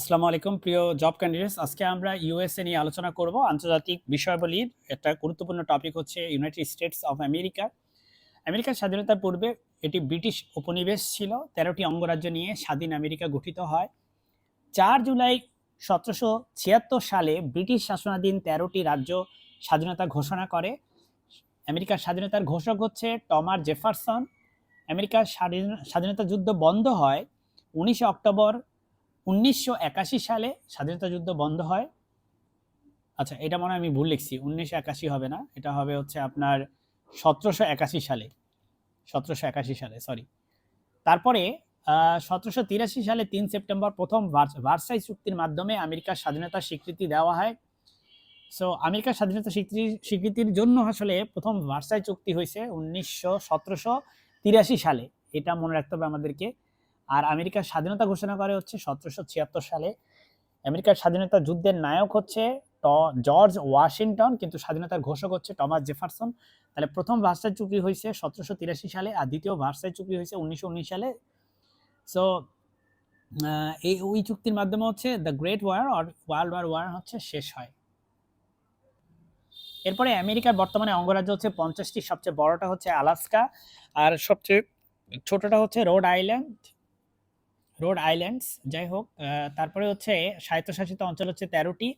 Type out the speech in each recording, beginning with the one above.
আসসালামু আলাইকুম, প্রিয় জব ক্যান্ডিডেটস আজকে আমরা ইউএসএ নিয়ে আলোচনা করব। আন্তর্জাতিক বিষয়াবলীর একটা গুরুত্বপূর্ণ টপিক হচ্ছে ইউনাইটেড স্টেটস অফ আমেরিকা আমেরিকার স্বাধীনতার পূর্বে এটি ব্রিটিশ উপনিবেশ ছিল। তেরোটি অঙ্গরাজ্য নিয়ে স্বাধীন আমেরিকা গঠিত হয়। চার জুলাই সতেরোশো ছিয়াত্তর সালে ব্রিটিশ শাসনাধীন তেরোটি রাজ্য স্বাধীনতা ঘোষণা করে। আমেরিকার স্বাধীনতার ঘোষক হচ্ছে টমার জেফারসন। আমেরিকার স্বাধীন- স্বাধীনতা যুদ্ধ বন্ধ হয় উনিশে অক্টোবর উনিশশো একাশি সালে স্বাধীনতা যুদ্ধ বন্ধ হয়। আচ্ছা এটা মনে আমি ভুল লিখছি। উনিশশো একাশি হবে না, এটা হবে হচ্ছে আপনার সতেরোশো একাশি সালে। সতেরোশো একাশি সালে সরি তারপরে সতেরোশো তিরাশি সালে তিন সেপ্টেম্বর প্রথম ভার্সাই চুক্তির মাধ্যমে আমেরিকার স্বাধীনতার স্বীকৃতি দেওয়া হয়। সো আমেরিকার স্বাধীনতা স্বীকৃতি, স্বীকৃতির জন্য আসলে প্রথম ভার্সাই চুক্তি হয়েছে উনিশশো সতেরোশো তিরাশি সালে। এটা মনে রাখতে হবে আমাদেরকে। আর আমেরিকার স্বাধীনতা ঘোষণা করে হচ্ছে সতেরোশো ছিয়াত্তর সালে। আমেরিকার স্বাধীনতা যুদ্ধের নায়ক হচ্ছে ট- জর্জ ওয়াশিংটন, কিন্তু স্বাধীনতার ঘোষক হচ্ছে টমাস জেফারসন। তাহলে প্রথম ভার্সাই চুক্তি হয়েছে সতেরোশো তিরাশি সালে আর দ্বিতীয় ভার্সাই চুক্তি হয়েছে উনিশশো উনিশ সালে। সো এই, ওই চুক্তির মাধ্যমে হচ্ছে the great war or world war war হচ্ছে শেষ হয়। এরপরে আমেরিকার বর্তমানে অঙ্গরাজ্য হচ্ছে পঞ্চাশটি, সবচেয়ে বড়টা হচ্ছে আলাস্কা। আর সবচেয়ে ছোটটা হচ্ছে রোড আইল্যান্ড। রোড আইল্যান্ডস, যাই হোক তারপরে হচ্ছে স্বায়ত্তশাসিত অঞ্চল হচ্ছে তেরোটি।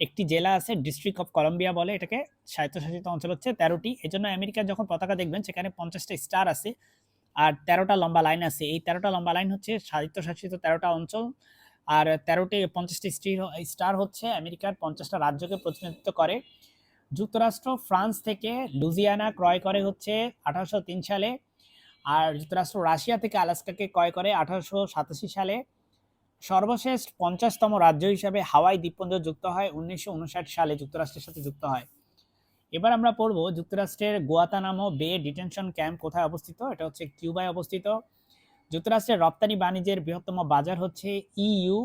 একটি জেলা আছে, ডিস্ট্রিক্ট অফ কলম্বিয়া বলে এটাকে স্বায়ত্তশাসিত অঞ্চল হচ্ছে তেরোটি। এই জন্য আমেরিকার যখন পতাকা দেখবেন, সেখানে পঞ্চাশটা স্টার আছে আর তেরোটা লম্বা লাইন আছে। এই তেরোটা লম্বা লাইন হচ্ছে স্বায়ত্তশাসিত তেরোটা অঞ্চল আর তেরোটি পঞ্চাশটি স্টার হচ্ছে আমেরিকার পঞ্চাশটা রাজ্যকে প্রতিনিধিত্ব করে। যুক্তরাষ্ট্র, ফ্রান্স থেকে লুজিয়ানা ক্রয় করে হচ্ছে আঠারোশো তিন সালে। আর যুক্তরাষ্ট্র রাশিয়া থেকে আলাস্কাকে ক্রয় করে আঠারোশো সাতাশি সালে সর্বশেষ পঞ্চাশতম রাজ্য হিসাবে হাওয়াই দ্বীপপুঞ্জ যুক্ত হয়, উনিশশো উনষাট সালে যুক্তরাষ্ট্রের সাথে যুক্ত হয়। এবার আমরা পড়ব যুক্তরাষ্ট্রের গোয়াতানামো বে ডিটেনশন ক্যাম্প কোথায় অবস্থিত? এটা হচ্ছে কিউবায় অবস্থিত। যুক্তরাষ্ট্রের রপ্তানি বাণিজ্যের বৃহত্তম বাজার হচ্ছে ইইউ।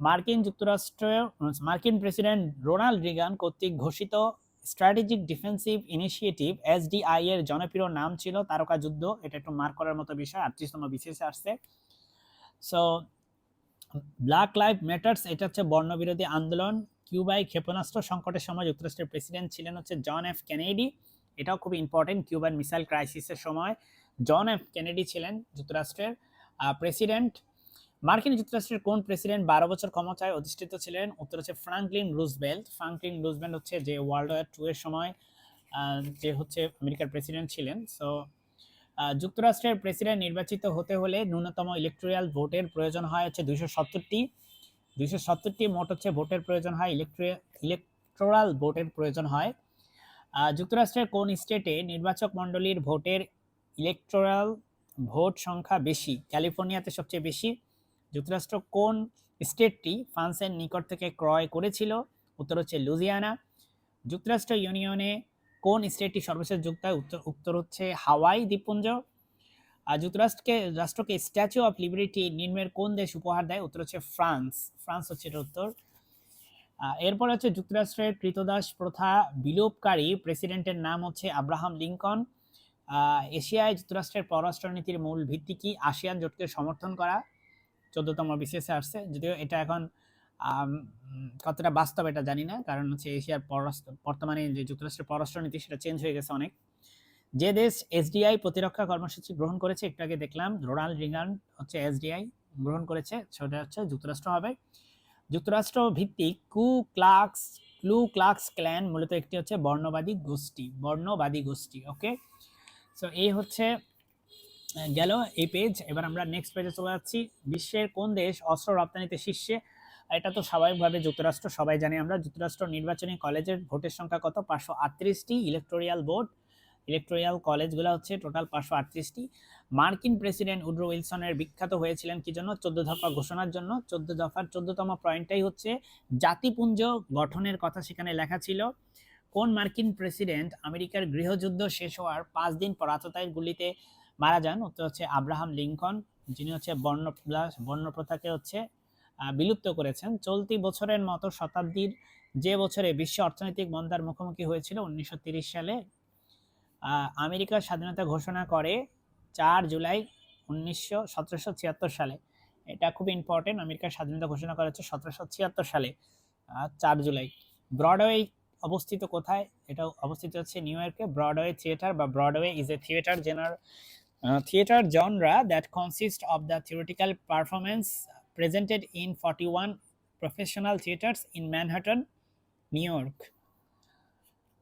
মার্কিন যুক্তরাষ্ট্র, মার্কিন প্রেসিডেন্ট রোনাল্ড রিগান কর্তৃক ঘোষিত স্ট্র্যাটেজিক ডিফেন্সিভ ইনিশিয়েটিভ এসডিআই এর জনপ্রিয় নাম ছিল তারকা যুদ্ধ। এটা একটু মার্ক করার মতো বিষয়, আটত্রিশতম বিশেষে আসছে। সো ব্ল্যাক লাইফ ম্যাটার্স এটা হচ্ছে বর্ণবিরোধী আন্দোলন। কিউবায় ক্ষেপণাস্ত্র সংকটের সময় যুক্তরাষ্ট্রের প্রেসিডেন্ট ছিলেন হচ্ছে জন এফ কেনেডি এটাও খুব ইম্পর্টেন্ট কিউবান মিসাইল ক্রাইসিসের সময়। জন এফ কেনেডি ছিলেন যুক্তরাষ্ট্রের প্রেসিডেন্ট মার্কিন যুক্তরাষ্ট্রের কোন প্রেসিডেন্ট বারো বছর ক্ষমতায় অধিষ্ঠিত ছিলেন? উত্তর হচ্ছে ফ্রাঙ্কলিন রুজবেল্ট ফ্রাঙ্কলিন রুজবেল্ট হচ্ছে যে ওয়ার্ল্ড ওয়ার টু এর সময় যে হচ্ছে আমেরিকার প্রেসিডেন্ট ছিলেন। সো যুক্তরাষ্ট্রের প্রেসিডেন্ট নির্বাচিত হতে হলে ন্যূনতম ইলেকট্রিয়াল ভোটের প্রয়োজন হয় হচ্ছে দুইশো সত্তরটি। দুইশো সত্তরটি মোট হচ্ছে ভোটের প্রয়োজন হয় ইলেকট্রি ইলেকট্রাল ভোটের প্রয়োজন হয়। যুক্তরাষ্ট্রের কোন স্টেটে নির্বাচক মণ্ডলীর ভোটের ইলেকট্রাল ভোট সংখ্যা বেশি? ক্যালিফোর্নিয়াতে সবচেয়ে বেশি। যুক্তরাষ্ট্র কোন স্টেটটি ফ্রান্সের নিকট থেকে ক্রয় করেছিল? উত্তর হচ্ছে লুজিয়ানা যুক্তরাষ্ট্র ইউনিয়নে কোন স্টেটটি সর্বশেষ যুক্ত উত্তর উত্তর হচ্ছে হাওয়াই দ্বীপপুঞ্জ। আর যুক্তরাষ্ট্রকে, রাষ্ট্রকে স্ট্যাচু অফ লিবারিটি নির্মের কোন দেশ উপহার দেয়? উত্তর হচ্ছে ফ্রান্স। ফ্রান্স হচ্ছে এটার উত্তর। এরপর হচ্ছে যুক্তরাষ্ট্রের কৃতদাস প্রথা বিলোপকারী প্রেসিডেন্টের নাম হচ্ছে আব্রাহাম লিঙ্কন। এশিয়ায় যুক্তরাষ্ট্রের পররাষ্ট্রনীতির মূল ভিত্তি কি? আসিয়ান জোটকে সমর্থন করা। চোদ্দতম বিসিএসে আসছে। যদিও এটা এখন কতটা বাস্তব এটা জানি না। কারণ হচ্ছে এশিয়ার পররাষ্ট্র, বর্তমানে যে যুক্তরাষ্ট্রের পররাষ্ট্রনীতি সেটা চেঞ্জ হয়ে গেছে অনেক। যে দেশ এসডিআই প্রতিরক্ষা কর্মসূচি গ্রহণ করেছে, একটু আগে দেখলাম, রোনাল্ড রিগান হচ্ছে এসডিআই গ্রহণ করেছে, সেটা হচ্ছে যুক্তরাষ্ট্র হবে। যুক্তরাষ্ট্র ভিত্তিক কু ক্লাক্স ক্লু ক্লাক্স ক্ল্যান মূলত একটি হচ্ছে বর্ণবাদী গোষ্ঠী বর্ণবাদী গোষ্ঠী ওকে সো এই হচ্ছে গেল এই পেজ এবার আমরা নেক্সট পেজে চলে যাচ্ছি। বিশ্বের কোন দেশ অস্ত্র রপ্তানিতে শীর্ষে? এটা তো স্বাভাবিকভাবে যুক্তরাষ্ট্র, সবাই জানি আমরা। যুক্তরাষ্ট্র নির্বাচনী কলেজের ভোটের সংখ্যা কত? পাঁচশো আটত্রিশটি ইলেকটোরিয়াল বোর্ড ইলেকটোরিয়াল কলেজগুলো হচ্ছে টোটাল পাঁচশো আটত্রিশটি। মার্কিন প্রেসিডেন্ট উড্রো উইলসনের বিখ্যাত হয়েছিলেন কি জন্য? চোদ্দ দফা ঘোষণার জন্য। চোদ্দ দফার চোদ্দতম পয়েন্টটাই হচ্ছে জাতিপুঞ্জ গঠনের কথা সেখানে লেখা ছিল। কোন মার্কিন প্রেসিডেন্ট আমেরিকার গৃহযুদ্ধ শেষ হওয়ার পাঁচ দিন পর আততায়ীর গুলিতে মারা যান, উত্তর হচ্ছে আব্রাহাম লিঙ্কন। যিনি হচ্ছে বর্ণ বর্ণপ্রথাকে হচ্ছে বিলুপ্ত করেছেন। চলতি বছরের মতো শতাব্দীর যে বছরে বিশ্ব অর্থনৈতিক মন্দার মুখোমুখি হয়েছিল উনিশশো সালে আমেরিকার স্বাধীনতা ঘোষণা করে চার জুলাই উনিশশো সালে। এটা খুব ইম্পর্টেন্ট আমেরিকার স্বাধীনতা ঘোষণা করা হচ্ছে সতেরোশো ছিয়াত্তর সালে চার জুলাই। ব্রডওয়ে অবস্থিত কোথায়? এটা অবস্থিত হচ্ছে নিউ ইয়র্কে। ব্রডওয়ে থিয়েটার বা Broadway is a theatre genre theatre genre that consist of the theoretical performance presented in forty one professional theatres in Manhattan New York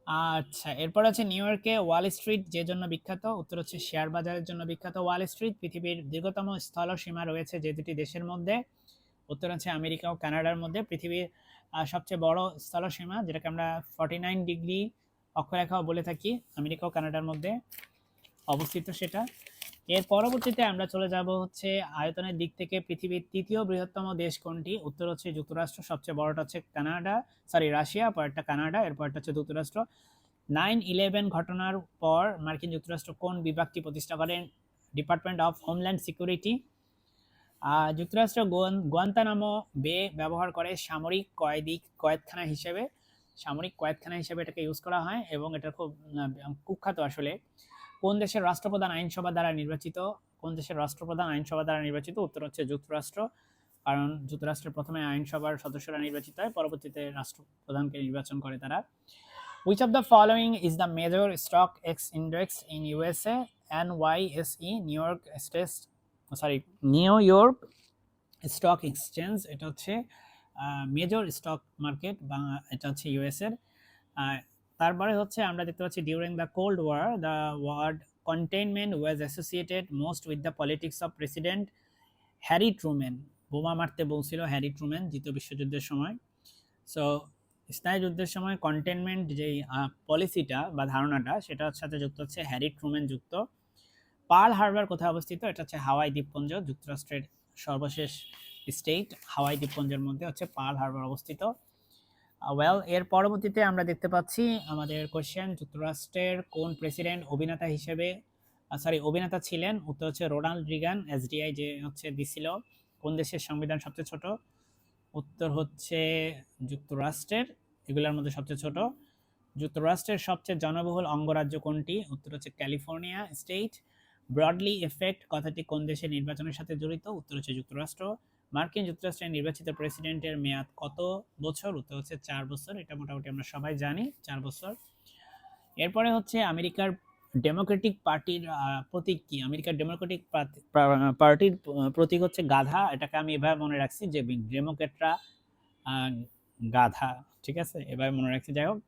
আচ্ছা এরপর আছে নিউ ইয়র্কে ওয়াল স্ট্রিট যে জন্য বিখ্যাত। উত্তর হচ্ছে শেয়ার বাজারের জন্য বিখ্যাত ওয়াল স্ট্রিট পৃথিবীর দীর্ঘতম স্থলসীমা রয়েছে যে দুটি দেশের মধ্যে। উত্তর হচ্ছে আমেরিকা ও কানাডার মধ্যে পৃথিবীর সবচেয়ে বড় স্থলসীমা, যেটাকে আমরা ফর্টি নাইন ডিগ্রি অক্ষরেখাও বলে থাকি, আমেরিকা ও কানাডার মধ্যে। অবস্থিত সেটা। এর পরবর্তীতে আমরা চলে যাব হচ্ছে আয়তনের দিক থেকে পৃথিবীর তৃতীয় বৃহত্তম দেশ কোনটি? উত্তর হচ্ছে যুক্তরাষ্ট্র, সবচেয়ে বড়টা হচ্ছে কানাডা সরি রাশিয়া, পরেরটা কানাডা, এরপরটা হচ্ছে যুক্তরাষ্ট্র। নাইন ইলেভেন ঘটনার পর মার্কিন যুক্তরাষ্ট্র কোন বিভাগটি প্রতিষ্ঠা করেন ডিপার্টমেন্ট অফ হোমল্যান্ড সিকিউরিটি। আর যুক্তরাষ্ট্র গোয়ান- গোয়ান্তানামো বে ব্যবহার করে সামরিক কয়েদি কয়েদখানা হিসেবে। সামরিক কয়েদখানা হিসেবে এটাকে ইউজ করা হয় এবং এটা খুব কুখ্যাত আসলে। কোন দেশের রাষ্ট্রপ্রধান আইনসভা দ্বারা নির্বাচিত? কোন দেশের রাষ্ট্রপ্রধান আইনসভা দ্বারা নির্বাচিত? উত্তর হচ্ছে যুক্তরাষ্ট্র। কারণ যুক্তরাষ্ট্রের প্রথমে আইনসভার সদস্যরা নির্বাচিত হয় পরবর্তীতে রাষ্ট্রপ্রধানকে নির্বাচন করে তারা। Which of the Which of the following is the major stock X index in USA? NYSE, New York State, sorry, New York stock exchange এটা হচ্ছে মেজর স্টক মার্কেট বা এটা হচ্ছে ইউএস এর আহ, তারপরে হচ্ছে আমরা দেখতে পাচ্ছি during the cold war the word containment was associated most with the politics of president Harry Truman বোমা মারতে বলছিল হ্যারি ট্রুম্যান দ্বিতীয় বিশ্বযুদ্ধের সময়। সো স্নায়ুযুদ্ধের সময় কন্টেনমেন্ট যেই পলিসিটা বা ধারণাটা, সেটার সাথে যুক্ত হচ্ছে হ্যারি ট্রুম্যান যুক্ত। পার্ল হারবার কোথায় অবস্থিত? এটা হচ্ছে হাওয়াই দ্বীপপুঞ্জ, যুক্তরাষ্ট্রের সর্বশেষ স্টেট হাওয়াই দ্বীপপুঞ্জের মধ্যে হচ্ছে পার্ল হারবার অবস্থিত। ওয়েল এর পরবর্তীতে আমরা দেখতে পাচ্ছি আমাদের কোশ্চেন যুক্তরাষ্ট্রের কোন প্রেসিডেন্ট অভিনেতা হিসেবে সরি অভিনেতা ছিলেন? উত্তর হচ্ছে রোনাল্ড রিগান এসডিআই যে হচ্ছে দিছিল, কোন দেশের সংবিধান সবচেয়ে ছোট? উত্তর হচ্ছে যুক্তরাষ্ট্রের, এগুলোর মধ্যে সবচেয়ে ছোট। যুক্তরাষ্ট্রের সবচেয়ে জনবহুল অঙ্গরাজ্য কোনটি? উত্তর হচ্ছে ক্যালিফোর্নিয়া স্টেট। ব্রডলি এফেক্ট কথাটি কোন দেশের নির্বাচনের সাথে জড়িত? উত্তর হচ্ছে যুক্তরাষ্ট্র। মার্কিন যুক্তরাষ্ট্রের নির্বাচিত প্রেসিডেন্টের মেয়াদ কত বছর? উত্তর হচ্ছে চার বছর। এটা মোটামুটি আমরা সবাই জানি, চার বছর। এরপরে হচ্ছে আমেরিকার ডেমোক্রেটিক পার্টির প্রতীক কি? আমেরিকার ডেমোক্রেটিক পার্টির প্রতীক হচ্ছে গাধা। এটাকে আমি এভাবে মনে রাখছি যে ডেমোক্রেটরা গাধা, ঠিক আছে? এভাবে মনে রাখছি। যাই হোক,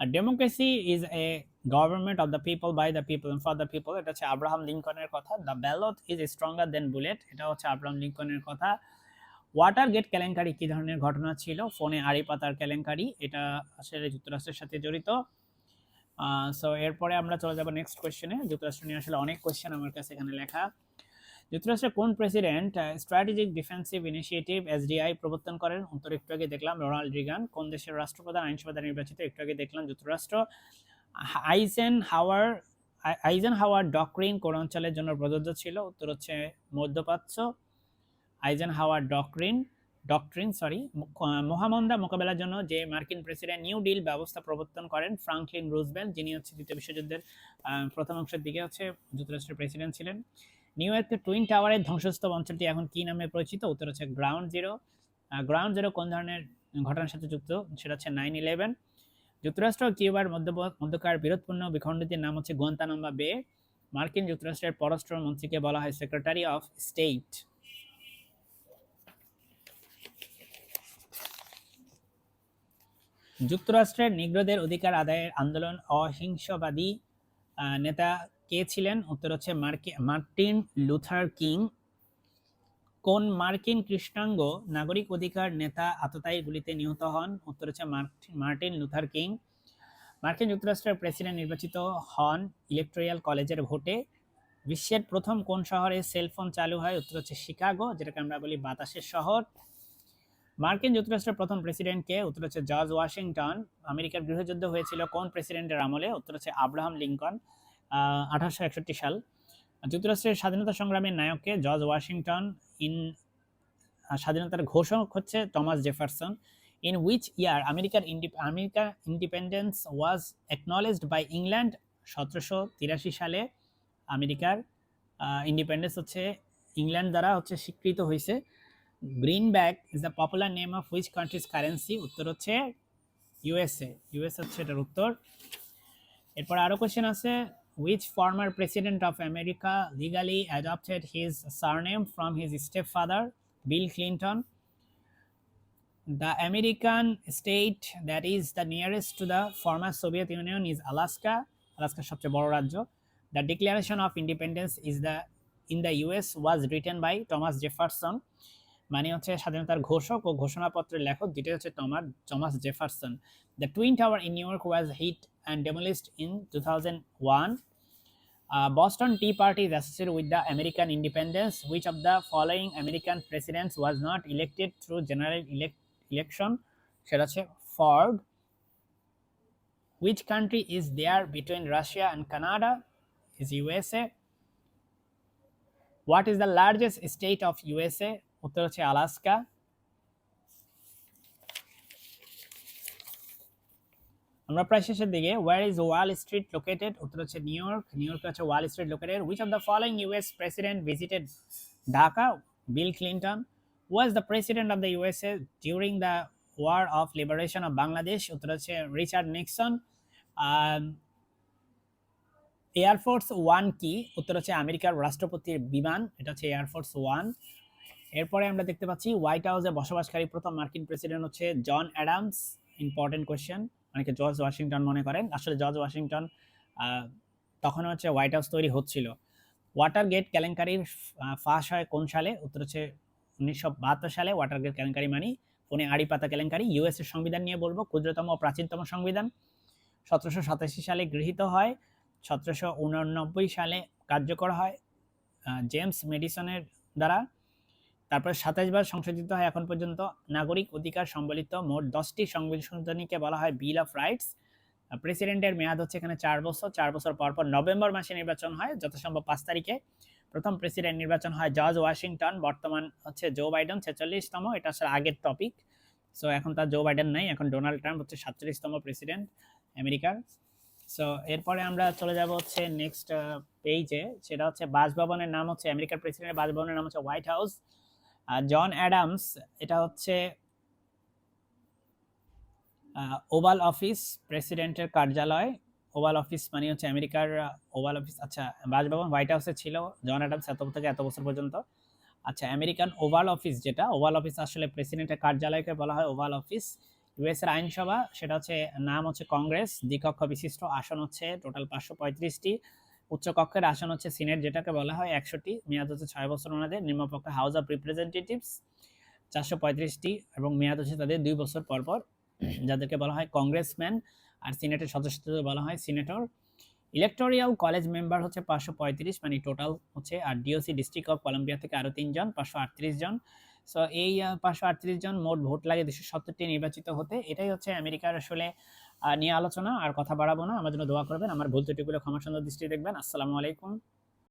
আর democracy is a government of the people by the people for the people এটা হচ্ছে আব্রাহাম লিঙ্কনের কথা। The ballot is stronger than bullet এটা হচ্ছে আব্রাহাম লিঙ্কনের কথা। ওয়াটার গেট কেলেঙ্কারি কী ধরনের ঘটনা ছিল? ফোনে আড়ি পাতার কেলেঙ্কারি, এটা আসলে যুক্তরাষ্ট্রের সাথে জড়িত। সো এরপরে আমরা চলে যাব নেক্সট কোয়েশ্চেনে যুক্তরাষ্ট্র নিয়ে আসলে অনেক কোয়েশ্চেন আমার কাছে এখানে লেখা। যুক্তরাষ্ট্রের কোন president strategic defensive initiative SDI প্রবর্তন করেন? উত্তর একটু আগে দেখলাম, রোনাল্ড রিগান। কোন দেশের রাষ্ট্রপ্রধান, আইনসভা নির্বাচিত? একটু আগে দেখলাম, যুক্তরাষ্ট্র। আইজেন হাওয়ার আইজেন হাওয়ার ডক্রিন কোন অঞ্চলের জন্য প্রযোজ্য ছিল? উত্তর হচ্ছে মধ্যপ্রাচ্য। আইজেন হাওয়ার ডক্রিন ডক্ট্রিন সরি মহামন্দা মোকাবেলার জন্য যে মার্কিন প্রেসিডেন্ট নিউ ডিল ব্যবস্থা প্রবর্তন করেন ফ্রাঙ্কলিন রুজবেল যিনি হচ্ছে দ্বিতীয় বিশ্বযুদ্ধের প্রথম অংশের দিকে হচ্ছে যুক্তরাষ্ট্রের প্রেসিডেন্ট ছিলেন। নিউ ইয়র্কের টুইন টাওয়ারের ধ্বংসস্তূপ অঞ্চলটি এখন কি নামে পরিচিত? উত্তর হচ্ছে গ্রাউন্ড জিরো গ্রাউন্ড জিরো কোন ধরনের ঘটনার সাথে যুক্ত? সেটা হচ্ছে নাইন ইলেভেন যুক্তরাষ্ট্র কিউবার মধ্য মধ্যকার বিরোধপূর্ণ বিখণ্ডটির নাম হচ্ছে গোয়ান্তানাম্বা বে মার্কিন যুক্তরাষ্ট্রের পররাষ্ট্র মন্ত্রীকে বলা হয় সেক্রেটারি অফ স্টেট। যুক্তরাষ্ট্রের নিগ্রোদের অধিকার আদায়ের আন্দোলন অহিংসবাদী নেতা কে ছিলেন? উত্তর হচ্ছে মার্টিন লুথার কিং। কোন মার্কিন কৃষ্ণাঙ্গ নাগরিক অধিকার নেতা আততায়ী গুলিতে নিহত হন? উত্তর হচ্ছে মার্টিন লুথার কিং। মার্কিন যুক্তরাষ্ট্রের প্রেসিডেন্ট নির্বাচিত হন ইলেকট্রিয়াল কলেজের ভোটে। বিশ্বের প্রথম কোন শহরে সেলফোন চালু হয়? উত্তর হচ্ছে শিকাগো, যেটাকে আমরা বলি বাতাসের শহর। মার্কিন যুক্তরাষ্ট্রের প্রথম প্রেসিডেন্টকে উত্তর হচ্ছে জর্জ ওয়াশিংটন। আমেরিকার গৃহযুদ্ধ হয়েছিল কোন প্রেসিডেন্টের আমলে? উত্তর হচ্ছে আব্রাহাম লিঙ্কন আঠারোশো একষট্টি সাল। যুক্তরাষ্ট্রের স্বাধীনতা সংগ্রামের নায়ককে জর্জ ওয়াশিংটন ইন স্বাধীনতার ঘোষক হচ্ছে Thomas Jefferson in which year আমেরিকার America independence was acknowledged by England সতেরোশো তিরাশি সালে আমেরিকার ইন্ডিপেন্ডেন্স হচ্ছে ইংল্যান্ড দ্বারা হচ্ছে স্বীকৃত হয়েছে। Green bag is the popular name of which country's currency উত্তর হচ্ছে ইউএসএ ইউএস হচ্ছে এটার উত্তর। এরপর আরও কোয়েশ্চেন আছে which former president of America legally adopted his surname from his stepfather, Bill Clinton? The American state that is the nearest to the former Soviet Union is Alaska. Alaska সবচেয়ে বড় রাজ্য The Declaration of Independence is the in the US was written by Thomas Jefferson. মানে হচ্ছে স্বাধীনতার ঘোষক ও ঘোষণাপত্রের লেখক যেটা হচ্ছে Thomas Thomas Jefferson the twin tower in New York was hit and demolished in two thousand one Tea Party is associated with the American independence. Which of the following American presidents was not elected through general elect election? সেটা হচ্ছে Ford. Which country is there between Russia and Canada? Is USA. What is the largest state of USA? উত্তর হচ্ছে Alaska. আমরা প্রায় শেষের দিকে where is Wall Street located উত্তর হচ্ছে নিউ ইয়র্ক নিউ ইয়র্ক হচ্ছে Wall Street located which of the following US president visited Dhaka Bill Clinton was the president of the USA during the war of liberation of Bangladesh উত্তর হচ্ছে Richard Nixon air force one কি? উত্তর হচ্ছে আমেরিকার রাষ্ট্রপতির বিমান। এটা হচ্ছে এয়ারফোর্স ওয়ান এরপরে আমরা দেখতে পাচ্ছি হোয়াইট হাউসে বসবাসকারী প্রথম মার্কিন প্রেসিডেন্ট হচ্ছে জন অ্যাডামস ইম্পর্টেন্ট কোয়েশ্চেন অনেকে জর্জ ওয়াশিংটন মনে করেন। আসলে জর্জ ওয়াশিংটন তখন হচ্ছে হোয়াইট হাউস তৈরি হচ্ছিল। ওয়াটার গেট কেলেঙ্কারির ফাঁস হয় কোন সালে? উত্তর হচ্ছে উনিশশো বাহাত্তর সালে। ওয়াটার গেট কেলেঙ্কারি মানি ফোনে আড়ি পাতা কেলেঙ্কারি। ইউএস এর সংবিধান নিয়ে বলব, ক্ষুদ্রতম ও প্রাচীনতম সংবিধান। সতেরোশো সাতাশি সালে গৃহীত হয়, সতেরোশো উননব্বই সালে কার্যকর হয় জেমস মেডিসনের দ্বারা। তারপরে সাতাশ বার সংশোধিত হয় এখন পর্যন্ত। নাগরিক অধিকার সম্বলিত মোট দশটি সংবিধানীকে বলা হয় বিল অফ রাইটস প্রেসিডেন্টের মেয়াদ হচ্ছে এখানে চার বছর। চার বছর পর পর নভেম্বর মাসে নির্বাচন হয়, যথাসম্ভব পাঁচ তারিখে। প্রথম প্রেসিডেন্ট নির্বাচন হয় জর্জ ওয়াশিংটন বর্তমান হচ্ছে জো বাইডেন ছেচল্লিশতম। এটা আসলে আগের টপিক সো এখন তার জো বাইডেন নাই, এখন ডোনাল্ড ট্রাম্প হচ্ছে সাতচল্লিশতম প্রেসিডেন্ট আমেরিকার সো এরপরে আমরা চলে যাব হচ্ছে নেক্সট পেজে সেটা হচ্ছে বাসভবনের নাম হচ্ছে আমেরিকার প্রেসিডেন্টের বাসভবনের নাম হচ্ছে হোয়াইট হাউস জন অ্যাডামস, এটা হচ্ছে ওভাল অফিস প্রেসিডেন্টের কার্যালয়। ওভাল অফিস মানে হচ্ছে আমেরিকার ওভাল অফিস আচ্ছা বাসভবন হোয়াইট হাউসে ছিল। জন অ্যাডামস এত থেকে এত বছর পর্যন্ত। আচ্ছা আমেরিকান ওভাল অফিস যেটা, ওভাল অফিস আসলে প্রেসিডেন্টের কার্যালয়কে বলা হয় ওভাল অফিস। ইউএস এর আইনসভা, সেটা হচ্ছে, নাম হচ্ছে কংগ্রেস, দ্বিকক্ষ বিশিষ্ট আসন হচ্ছে টোটাল পাঁচশো পঁয়ত্রিশটি। উচ্চকক্ষের আসন হচ্ছে সিনেট, যেটাকে বলা হয় একশোটি। মেয়াদ হচ্ছে ছয় বছর ওনাদের। নিম্নপক্ষে হাউস অফ রিপ্রেজেন্টেটিভস চারশো পঁয়ত্রিশটি এবং মেয়াদ হচ্ছে তাদের দুই বছর পর পর। যাদেরকে বলা হয় কংগ্রেসম্যান আর সিনেটের সদস্যদের বলা হয় সিনেটর। ইলেকটোরিয়াল কলেজ মেম্বার হচ্ছে পাঁচশো পঁয়ত্রিশ মানে টোটাল হচ্ছে আর ডিওসি ডিস্ট্রিক্ট অফ কলম্বিয়া থেকে আরও তিনজন পাঁচশো আটত্রিশ জন। সো এই পাঁচশো আটত্রিশ জন মোট ভোট লাগে দুশো সত্তরটি নির্বাচিত হতে। এটাই হচ্ছে আমেরিকার আসলে নিয়ে আলোচনা আর কথা বাড়াবো না। আমার জন্য দোয়া করবেন। আমার ভুল ত্রুটিগুলো ক্ষমা সুন্দর দৃষ্টি দেখবেন। আসসালামু আলাইকুম।